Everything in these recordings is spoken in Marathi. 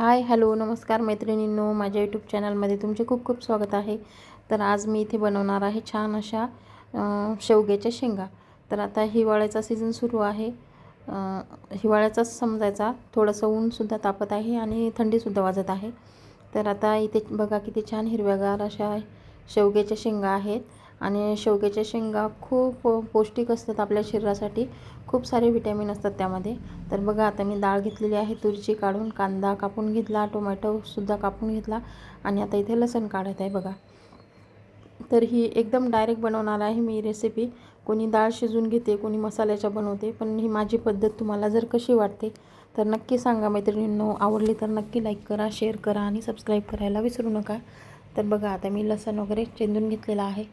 हाय हॅलो नमस्कार मैत्रिणींनो. माझ्या यूट्यूब चॅनलमध्ये तुमचे खूप खूप स्वागत आहे. तर आज मी इथे बनवणार आहे छान अशा शेवग्याच्या शेंगा. तर आता हिवाळ्याचा सीझन सुरू आहे. हिवाळ्याचाच समजायचा थोडंसं ऊनसुद्धा तापत आहे आणि थंडीसुद्धा वाजत आहे. तर आता इथे बघा किती छान हिरव्यागार अशा शेवग्याच्या शेंगा आहेत. आणि शेवग्याच्या शेंगा खूप पौष्टिक असतात आपल्या शरीरासाठी. खूप सारे व्हिटॅमिन असतात त्यामध्ये. तर बघा आता मी डाळ घेतलेली आहे तुरीची काढून कांदा कापून घेतला टोमॅटोसुद्धा कापून घेतला आणि आता इथे लसण काढत आहे बघा. तर ही एकदम डायरेक्ट बनवणार आहे मी रेसिपी कोणी डाळ शिजून घेते कोणी मसाल्याच्या बनवते पण ही माझी पद्धत तुम्हाला जर कशी वाटते तर नक्की सांगा. मैत्रिणींनो आवडली तर नक्की लाईक करा शेअर करा आणि सबस्क्राईब करायला विसरू नका. तर बघा आता मी लसण वगैरे चेंदून घेतलेला आहे.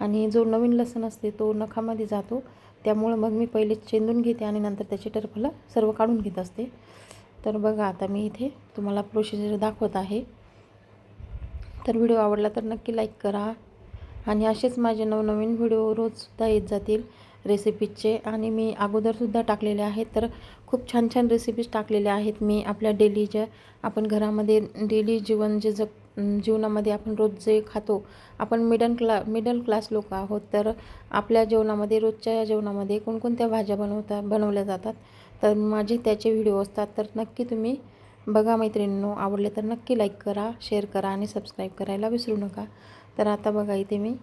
आणि जो नवीन लसण असते तो नखामध्ये जातो. त्यामुळं मग मी पहिले चेंदून घेते आणि नंतर त्याची टरफलं सर्व काढून घेत असते. तर बघा आता मी इथे तुम्हाला प्रोसिजर दाखवत आहे. तर व्हिडिओ आवडला तर नक्की लाईक करा. आणि असेच माझे नवनवीन व्हिडिओ रोजसुद्धा येत जातील रेसिपीजचे. आणि मी अगोदरसुद्धा टाकलेले आहेत. तर खूप छान छान रेसिपीज टाकलेल्या आहेत. मी आपल्या डेली ज्या आपण घरामध्ये डेली जीवन जे जग जीवनामध्ये आपण रोज जे खातो आपण मिडल क्ला मिडल क्लास लोक आहोत तर आपल्या जेवणामध्ये रोजच्या जेवणामध्ये कोणकोणत्या भाज्या बनवता बनवल्या जातात? तर माझे त्याचे व्हिडिओ असतात तर नक्की तुम्ही बघा मैत्रिणींनो आवडले तर नक्की लाईक करा शेअर करा आणि सबस्क्राईब करायला विसरू नका. तर आता बघा इथे मी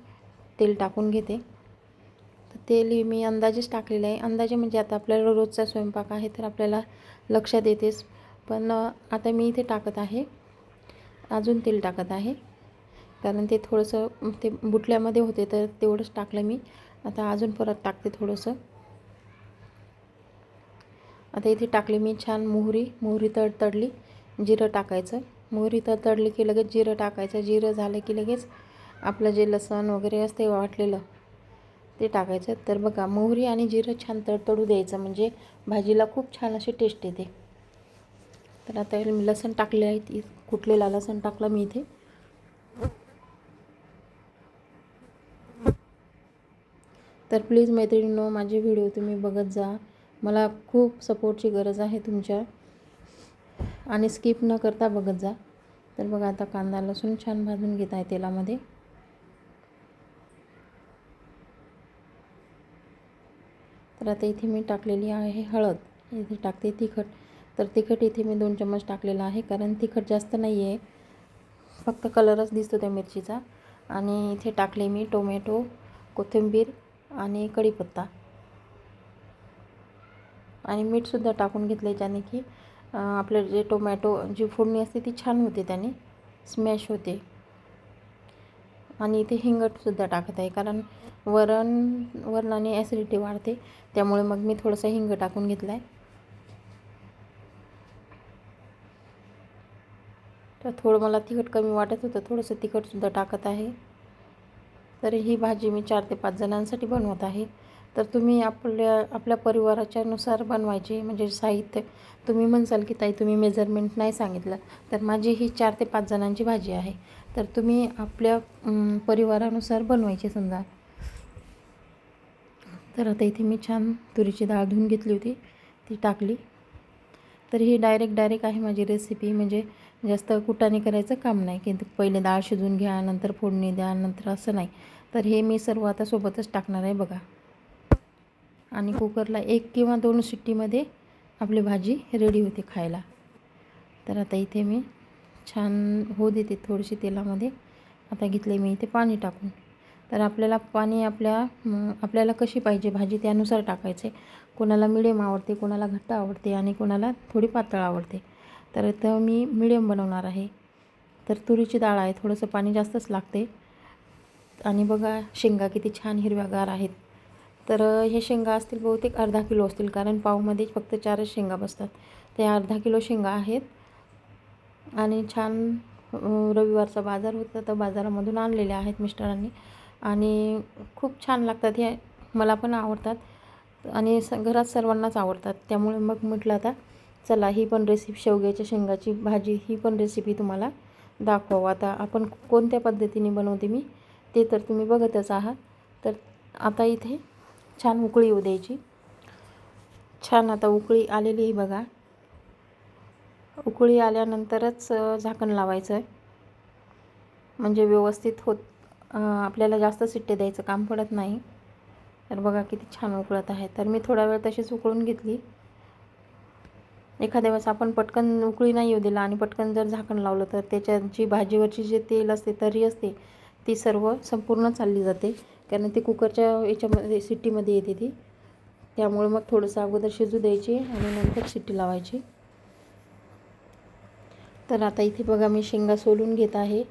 तेल टाकून घेते. तर तेल मी अंदाजेच टाकलेलं आहे. अंदाजे म्हणजे आता आपल्याला रोजचा स्वयंपाक आहे तर आपल्याला लक्षात येतेच. पण आता मी इथे टाकत आहे. अजून तेल टाकत आहे. कारण ते थोडंसं ते बुटल्यामध्ये होते तर तेवढंच टाकलं मी. आता अजून परत टाकते थोडंसं. आता इथे टाकली मी छान मोहरी मोहरी तडतडली जिरं टाकायचं. मोहरी तडतडली की लगेच जिरं टाकायचं. जिरं झालं की लगेच आपलं जे लसण वगैरे असते वाटलेलं ते टाकायचं. तर बघा मोहरी आणि जिरं छान तडतडू द्यायचं. म्हणजे भाजीला खूप छान अशी टेस्ट येते. तर आता मी लसण टाकले आहे ती कुठलेला लसण टाकला मी इथे. तर प्लीज मैत्रिणींनो माझे व्हिडिओ तुम्ही बघत जा. मला खूप सपोर्टची गरज आहे तुमच्या. आणि स्किप न करता बघत जा. तर बघा आता कांदा लसूण छान भाजून घेत आहे तेलामध्ये. तर आता इथे मी टाकलेली आहे हळद. इथे टाकते तिखट. तर तिखट इथे मी दोन चम्मच टाकलेला आहे कारण तिखट जास्त नाही आहे फक्त कलरच दिसतो त्या मिरचीचा. आणि इथे टाकले मी टोमॅटो कोथिंबीर आणि कढीपत्ता. आणि मीठसुद्धा टाकून घेतले ज्याने की आपलं जे टोमॅटो जी फोडणी असते ती छान होते त्याने. स्मॅश होते. आणि इथे हिंगटसुद्धा टाकत आहे कारण वरण वरणाने ॲसिडिटी वाढते. त्यामुळे मग मी थोडंसं हिंग टाकून घेतलं आहे तर थोडं मला तिखट कमी वाटत होतं. थोडंसं तिखटसुद्धा टाकत आहे. तर ही भाजी मी चार ते पाच जणांसाठी बनवत आहे. तर तुम्ही आपल्या आपल्या परिवाराच्यानुसार बनवायची. म्हणजे साहित्य तुम्ही म्हणसाल की ताई तुम्ही मेजरमेंट नाही सांगितलं. तर माझी ही चार ते पाच जणांची भाजी आहे. तर तुम्ही आपल्या परिवारानुसार बनवायची समजा. तर आता इथे मी छान तुरीची डाळ धुवून घेतली होती. ती टाकली. तर ही डायरेक्ट डायरेक्ट आहे माझी रेसिपी म्हणजे जास्त कुटाने करायचं काम नाही. की पहिले डाळ शिजवून घ्या नंतर फोडणी द्या नंतर असं नाही. तर हे मी सर्व आता सोबतच टाकणार आहे बघा. आणि कुकरला एक किंवा दोन शिट्टीमध्ये आपली भाजी रेडी होते खायला. तर आता इथे मी छान हो देते थोडीशी तेलामध्ये. आता घेतले मी इथे पाणी टाकून. तर आपल्याला पाणी आपल्या आपल्याला कशी पाहिजे? भाजी त्यानुसार टाकायचे. कोणाला मिडियम आवडते कोणाला घट्ट आवडते आणि कोणाला थोडी पातळ आवडते. तर इथं मी मिडियम बनवणार आहे. तर तुरीची डाळ आहे थोडंसं पाणी जास्तच लागते. आणि बघा शेंगा किती छान हिरव्यागार आहेत. तर हे शेंगा असतील बहुतेक अर्धा किलो असतील कारण पावमध्ये फक्त चारच शेंगा बसतात. ते अर्धा किलो शेंगा आहेत. आणि छान रविवारचा बाजार होता तर बाजारामधून आणलेले आहेत मिस्टरांनी. आणि खूप छान लागतात हे मला पण आवडतात. आणि स घरात सर्वांनाच आवडतात. त्यामुळे मग म्हटलं आता चला ही पण रेसिपी शेवग्याच्या शेंगाची भाजी ही पण रेसिपी तुम्हाला दाखवावं. आता आपण कोणत्या पद्धतीने बनवते मी ते तर तुम्ही बघतच आहात. तर आता इथे छान उकळी येऊ द्यायची. छान आता उकळी आलेली आहे बघा. उकळी आल्यानंतरच झाकण लावायचं आहे म्हणजे व्यवस्थित होत आपल्याला जास्त सिट्टे द्यायचं काम पडत नाही. तर बघा किती छान उकळत आहे. तर मी थोडा वेळ तशीच उकळून घेतली. एखाद्या वेळेस आपण पटकन उकळी नाही येऊ दिला आणि पटकन जर झाकण लावलं तर त्याच्याची जी भाजीवरची जे तेल असते तरी असते ती सर्व संपूर्ण चालली जाते. कारण ती कुकरच्या याच्यामध्ये सिट्टीमध्ये येते ती. त्यामुळे मग थोडंसं अगोदर शिजू द्यायची आणि नंतर शिट्टी लावायची. तर आता इथे बघा मी शेंगा सोलून घेत आहे.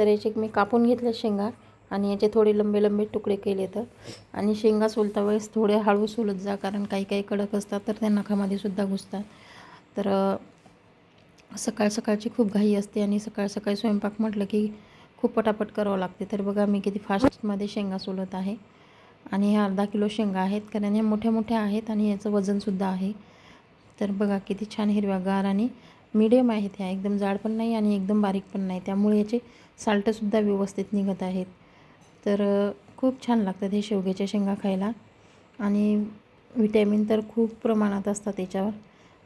तर याचे मी कापून घेतल्या शेंगा आणि याचे थोडे लंबे लंबे तुकडे केले तर. आणि शेंगा सोलता वेळेस थोडे हळू सोलत जा कारण काही काही कडक असतात तर त्या नखामध्ये सुद्धा घुसतात. तर सकाळ सकाळची खूप घाई असते आणि सकाळ सकाळी स्वयंपाक म्हटलं की खूप पटापट करावं लागते. तर बघा मी किती फास्टमध्ये शेंगा सोलत आहे आणि ह्या अर्धा किलो शेंगा आहेत कारण ह्या मोठ्या मोठ्या आहेत आणि याचं वजनसुद्धा आहे. तर बघा किती छान हिरव्यागार आणि मीडियम आहेत ह्या. एकदम जाड पण नाही आणि एकदम बारीक पण नाही. त्यामुळे याचे साल्टंसुद्धा व्यवस्थित निघत आहेत. तर खूप छान लागतात हे शेवग्याच्या शेंगा खायला. आणि विटॅमिन तर खूप प्रमाणात असतात त्याच्यावर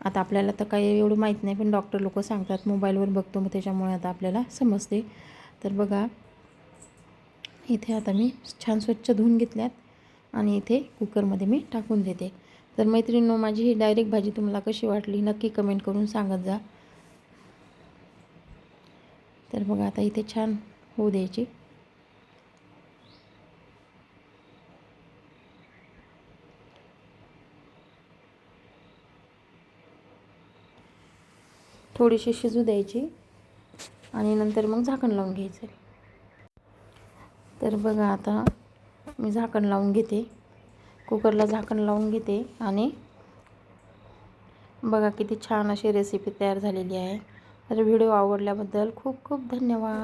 आता आपल्याला तर काही एवढं माहीत नाही पण डॉक्टर लोक सांगतात. मोबाईलवर बघतो मग त्याच्यामुळे आता आपल्याला समजते. तर बघा इथे आता मी छान स्वच्छ धुवून घेतल्यात. आणि इथे कुकरमध्ये मी टाकून देते. तर मैत्रिणींनो माझी ही डायरेक्ट भाजी तुम्हाला कशी वाटली नक्की कमेंट करून सांगत जा. तर बघा आता इथे छान होऊ द्यायची. थोडीशी शिजू द्यायची आणि नंतर मग झाकण लावून घ्यायचं. तर बघा आता मी झाकण लावून घेते. कुकरला झाकण लावून घेते आणि बघा किती छान अशी रेसिपी तयार झालेली आहे. तर व्हिडिओ आवडल्याबद्दल खूप खूप धन्यवाद.